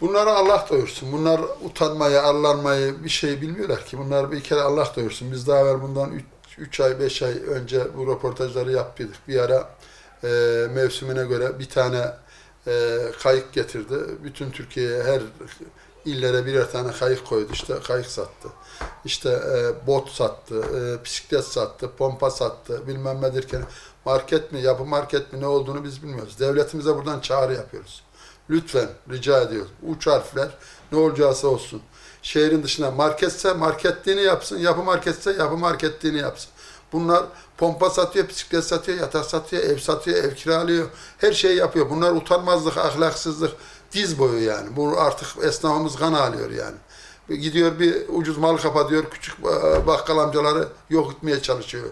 Bunları Allah doyursun. Bunlar utanmayı, arlanmayı bir şey bilmiyorlar ki. Bunlar bir kere Allah doyursun. Biz daha evvel bundan 3 ay, 5 ay önce bu röportajları yaptıydık. Bir ara e, mevsimine göre bir tane e, kayık getirdi. Bütün Türkiye'ye her illere birer tane kayık koydu. İşte kayık sattı. İşte e, bot sattı, e, bisiklet sattı, pompa sattı, bilmem ne derken market mi, yapı market mi ne olduğunu biz bilmiyoruz. Devletimize buradan çağrı yapıyoruz. Lütfen rica ediyoruz. Uç harfler ne olacaksa olsun. Şehrin dışına marketse marketliğini yapsın, yapı marketse yapı marketliğini yapsın. Bunlar pompa satıyor, bisiklet satıyor, yatak satıyor, ev satıyor, ev kiralıyor. Her şeyi yapıyor. Bunlar utanmazlık, ahlaksızlık diz boyu yani. Bu artık esnafımız kan alıyor yani. Gidiyor bir ucuz mal kapatıyor, küçük e, bakkal amcaları yok etmeye çalışıyor.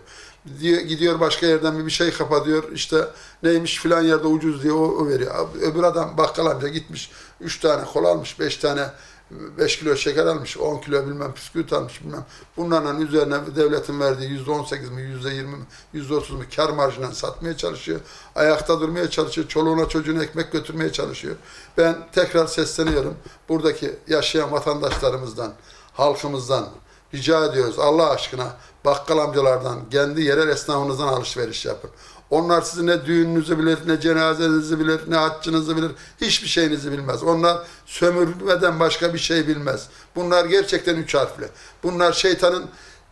Diyor, gidiyor başka yerden bir şey kapatıyor, işte neymiş filan yerde ucuz diye o, o veriyor. Öbür adam bakkal amca gitmiş, üç tane kola almış, beş tane 5 kilo şeker almış, 10 kilo bilmem bisküvit almış bilmem. Bunların üzerine devletin verdiği yüzde 18 mi, yüzde 20 mi, yüzde 30 mu kar marjından satmaya çalışıyor. Ayakta durmaya çalışıyor. Çoluğuna çocuğuna ekmek götürmeye çalışıyor. Ben tekrar sesleniyorum. Buradaki yaşayan vatandaşlarımızdan, halkımızdan rica ediyoruz Allah aşkına bakkal amcalardan, kendi yerel esnafınızdan alışveriş yapın. Onlar sizin ne düğününüzü bilir, ne cenazenizi bilir, ne haccınızı bilir, hiçbir şeyinizi bilmez. Onlar sömürmeden başka bir şey bilmez. Bunlar gerçekten üç harfli. Bunlar şeytanın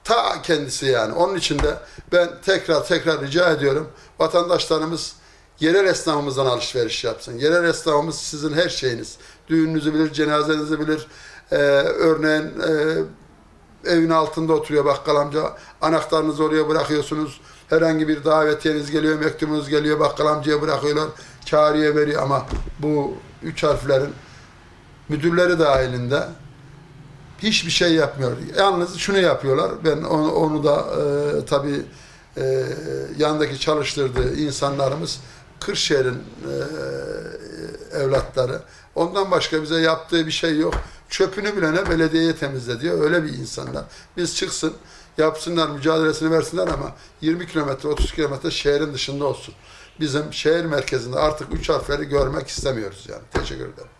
ta kendisi yani. Onun için de ben tekrar tekrar rica ediyorum. Vatandaşlarımız yerel esnafımızdan alışveriş yapsın. Yerel esnafımız sizin her şeyiniz. Düğününüzü bilir, cenazenizi bilir. Ee, örneğin e, evin altında oturuyor bakkal amca. Anahtarınızı oraya bırakıyorsunuz. Herhangi bir davetiyeniz geliyor, mektubunuz geliyor, bakkal amcaya bırakıyorlar. Çağrıya veriyor ama bu üç harflerin müdürleri dahilinde hiçbir şey yapmıyor. Yalnız şunu yapıyorlar. Ben onu, onu da e, tabii e, yandaki çalıştırdığı insanlarımız Kırşehir'in e, evlatları. Ondan başka bize yaptığı bir şey yok. Çöpünü bilene belediyeye temizle diyor. Öyle bir insanlar. Biz çıksın, yapsınlar, mücadelesini versinler ama 20 kilometre, 30 kilometre şehrin dışında olsun. Bizim şehir merkezinde artık üç harfleri görmek istemiyoruz yani. Teşekkür ederim.